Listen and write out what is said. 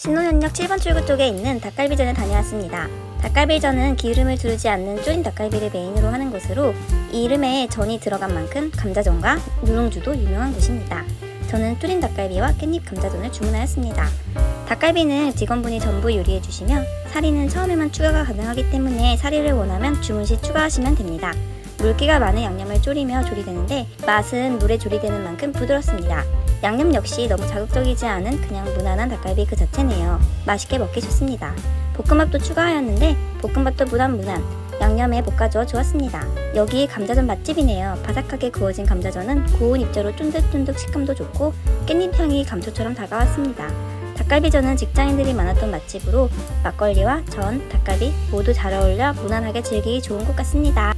신논현역 7번 출구 쪽에 있는 닭갈비전에 다녀왔습니다. 닭갈비전은 기름을 두르지 않는 줄인 닭갈비를 메인으로 하는 곳으로 이 이름에 전이 들어간 만큼 감자전과 누룽주도 유명한 곳입니다. 저는 뚜린 닭갈비와 깻잎 감자전을 주문하였습니다. 닭갈비는 직원분이 전부 요리해 주시며 사리는 처음에만 추가가 가능하기 때문에 사리를 원하면 주문 시 추가하시면 됩니다. 물기가 많은 양념을 졸이며 조리되는데 맛은 물에 조리되는 만큼 부드럽습니다. 양념 역시 너무 자극적이지 않은 그냥 무난한 닭갈비 그 자체네요. 맛있게 먹기 좋습니다. 볶음밥도 추가하였는데 볶음밥도 무난 무난 양념에 볶아줘 좋았습니다. 여기 감자전 맛집이네요. 바삭하게 구워진 감자전은 고운 입자로 쫀득쫀득 식감도 좋고 깻잎 향이 감초처럼 다가왔습니다. 닭갈비전은 직장인들이 많았던 맛집으로 막걸리와 전, 닭갈비 모두 잘 어울려 무난하게 즐기기 좋은 곳 같습니다.